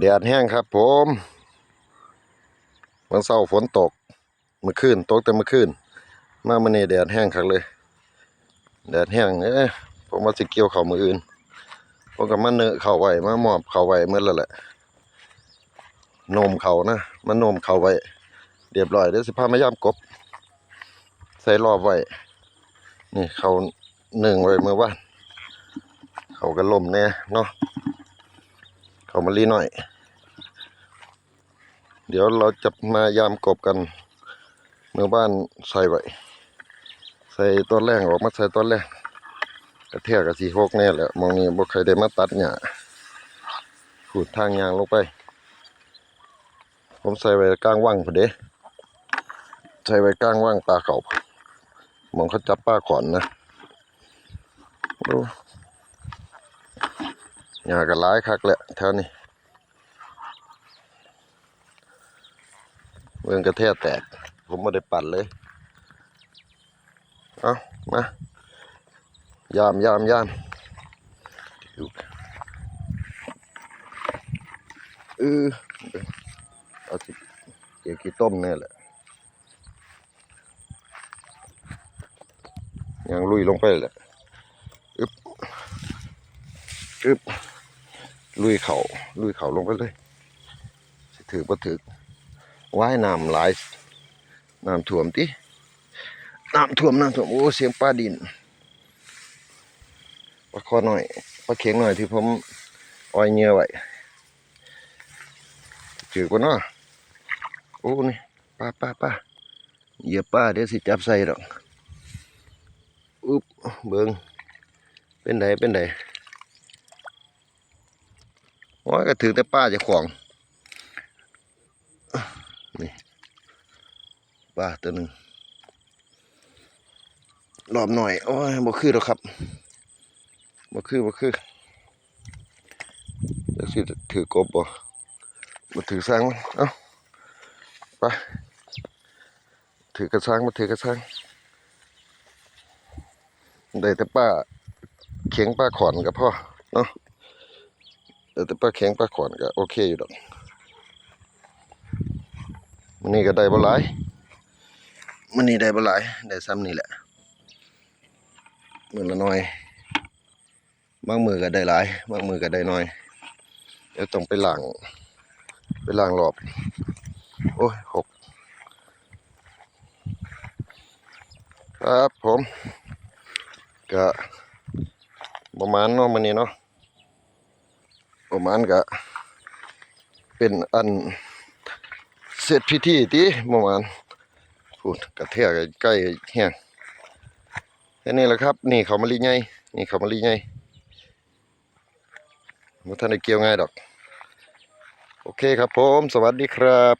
แดดแห้งครับผมวันเสาร์ฝนตกเมื่อคืนตกแต่เมื่อคืนมามื่อนี้แดดแห้งคักเลย แดดแห้งเอ้ยผมว่าสิเกี่ยวเข่ามืออื่นผมก็มาเนอเข่าไว้มามอบเข่าไว้เมื่อแล้วแหละโนมเขานะมาโนมเขาไว้เรียบร้อยเดี๋ยวสิพามายามกบ ใส่รอบไว้นี่เขาหนึ่งไว้เมื่อวานเขาก็ล่มแน่เนาะ เขามาลีหน่อย เดี๋ยวเราจะมายามกบกันเมื่อบ้านใส่ไว้ใส่ต้นแรงออกมาใส่ต้นแรงกระเทียกับสีหกแน่แหละมองนี้บ่เคยได้มาตัดหญ้าขูดทางยางลงไป ผมใส่ไว้กลางว่างพอดีใส่ไว้กลางว่างปลาเขามองเขาจับปลาขอนนะดู หญ้าก็หลายคักแหละแถวนี้เมืองกระเทียแตก ผมไม่ได้ปั่นเลย เอามายามยามยามเออเอาสิเกี่ยวกี่ต้มเนี่ยแหละ ยังลุยลงไปแหละอึบอึบ ลุยเขาลุยเขาลงไปเลยถือบ่ถือว่ายน้ำหลายน้ำท่วมติน้ำท่วมน้ำท่วมโอ้เสียงปลาดินปลาคอหน่อยปลาเข็งหน่อยที่ผมอ้อยเงื่อไว้จืดกว่าเนาะโอ้นี่ปลาปลาปลาเหยียบปลาเดี๋ยวสิจับใส่ดอกอุ๊บเบิงเป็นไดเป็นได โอ้ยก็ถือแต่ปลาจะขวางนี่ปลาตัวหนึ่งรอบหน่อย โอ้ยบ่คือหรอกครับบ่คือบ่คือเดี๋ยวสิถือกบบ่มาถือสร้างมันเอ้าไปถือกระซังมาถือกระซังได้แต่ป้าเข็งป้าขอนกับพ่อเนาะ แต่ป้าเข็งป้าขอนก็โอเคอยู่ดอกมันนี่ก็ได้บ่หลายมันนี่ได้บ่หลายได้ซ้ำนี่แหละมือละน้อยบางมือก็ได้หลายบางมือก็ได้น้อยเดี๋ยวต้องไปล้าง ไปล้างรอบ โอ้ยหกครับผม ก็ประมาณเนาะมันนี้เนาะ ประมาณก็เป็นอันเสร็จพิธีที่ประมาณพูดกระเทียกใกล้แห้งแค่นี้แหละครับ นี่เขามาลีไงนี่เขามาลีไงมันท่านได้เกี่ยวง่ายดอก โอเคครับผม สวัสดีครับ